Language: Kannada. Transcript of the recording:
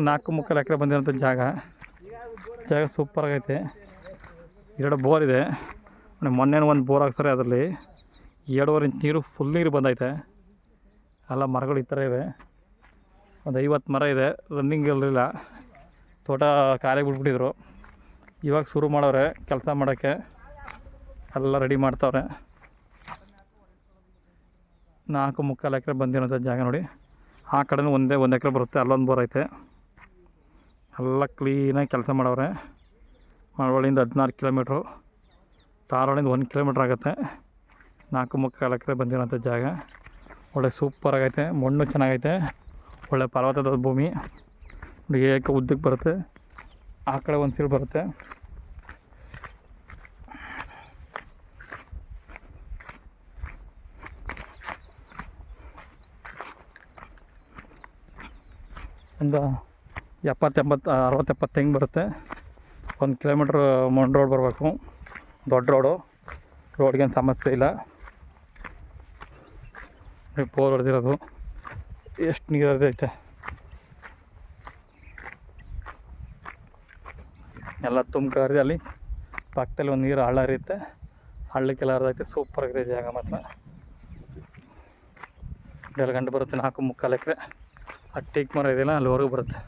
ನಾಲ್ಕು ಮುಕ್ಕಾಲು ಎಕರೆ ಬಂದಿರೋಂಥ ಜಾಗ. ಜಾಗ ಸೂಪರ್ ಆಗೈತೆ. ಎರಡು ಬೋರ್ ಇದೆ. ಮೊನ್ನೆ ಒಂದು ಬೋರ್ ಹಾಕ್ತಾರೆ ಅದರಲ್ಲಿ. ಎರಡೂವರೆ ಇಂಚ್ ನೀರು ಫುಲ್ ನೀರು ಬಂದೈತೆ. ಎಲ್ಲ ಮರಗಳು ಈ ಥರ ಇವೆ ಒಂದು ಐವತ್ತು ಮರ ಇದೆ. ರನ್ನಿಂಗ್ ಇರಲಿಲ್ಲ. ತೋಟ ಖಾಲಿ ಬಿಟ್ಬಿಟ್ಟಿದ್ರು. ಇವಾಗ ಶುರು ಮಾಡವ್ರೆ ಕೆಲಸ ಮಾಡೋಕ್ಕೆ. ಎಲ್ಲ ರೆಡಿ ಮಾಡ್ತಾವ್ರೆ. ನಾಲ್ಕು ಮುಕ್ಕಾಲು ಎಕರೆ ಬಂದಿರೋಂಥ ಜಾಗ ನೋಡಿ. ಆ ಕಡೆನೂ ಒಂದೇ ಒಂದು ಎಕರೆ ಬರುತ್ತೆ, ಅಲ್ಲೊಂದು ಬೋರ್ ಐತೆ. ಎಲ್ಲ ಕ್ಲೀನಾಗಿ ಕೆಲಸ ಮಾಡವ್ರೆ. ಮಳವಳ್ಳಿಯಿಂದ ಹದಿನಾರು ಕಿಲೋಮೀಟ್ರು ಧಾರವಾಡಿಂದ ಒಂದು ಕಿಲೋಮೀಟ್ರ್ ಆಗುತ್ತೆ. ನಾಲ್ಕು ಮುಕ್ಕಾಲು ಎಕರೆ ಬಂದಿರೋಂಥ ಜಾಗ. ಒಳ್ಳೆ ಸೂಪರ್ ಆಗೈತೆ, ಮಣ್ಣು ಚೆನ್ನಾಗೈತೆ. ಒಳ್ಳೆ ಪರ್ವತದ ಭೂಮಿ. ಏಕ ಉದ್ದಕ್ಕೆ ಬರುತ್ತೆ. ಆ ಕಡೆ ಒಂದು ಸೀಳು ಬರುತ್ತೆ. ಒಂದು ಎಪ್ಪತ್ತೆಂಬತ್ತು ಅರವತ್ತೆಪ್ಪತ್ತು ಹೆಂಗೆ ಬರುತ್ತೆ? ಒಂದು ಕಿಲೋಮೀಟ್ರ್ ಮಣ್ಣು ರೋಡ್ ಬರಬೇಕು. ದೊಡ್ಡ ರೋಡು ರೋಡ್ಗೇನು ಸಮಸ್ಯೆ ಇಲ್ಲ. ಪೋಲ್ ಹೊಡೆದಿರೋದು. ಎಷ್ಟು ನೀರು ಹರಿದೈತೆ ಎಲ್ಲ ತುಂಬ ಹರಿದು ಅಲ್ಲಿ. ಪಕ್ಕದಲ್ಲಿ ಒಂದು ನೀರು ಹಳ್ಳ ಹರಿಯುತ್ತೆ ಹಳ್ಳಕ್ಕೆಲ್ಲ ಹರಿದೈತೆ ಸೂಪರ್ ಆಗಿದೆ ಜಾಗ ಮಾತ್ರ. ಎರಡು ಗಂಟೆ ಬರುತ್ತೆ ನಾಲ್ಕು ಮುಕ್ಕಾಲು ಎಕರೆ. ಆ ಟೇಕ್ ಮರ ಇದೆಯಲ್ಲ ಅಲ್ಲಿವರೆಗೂ ಬರುತ್ತೆ.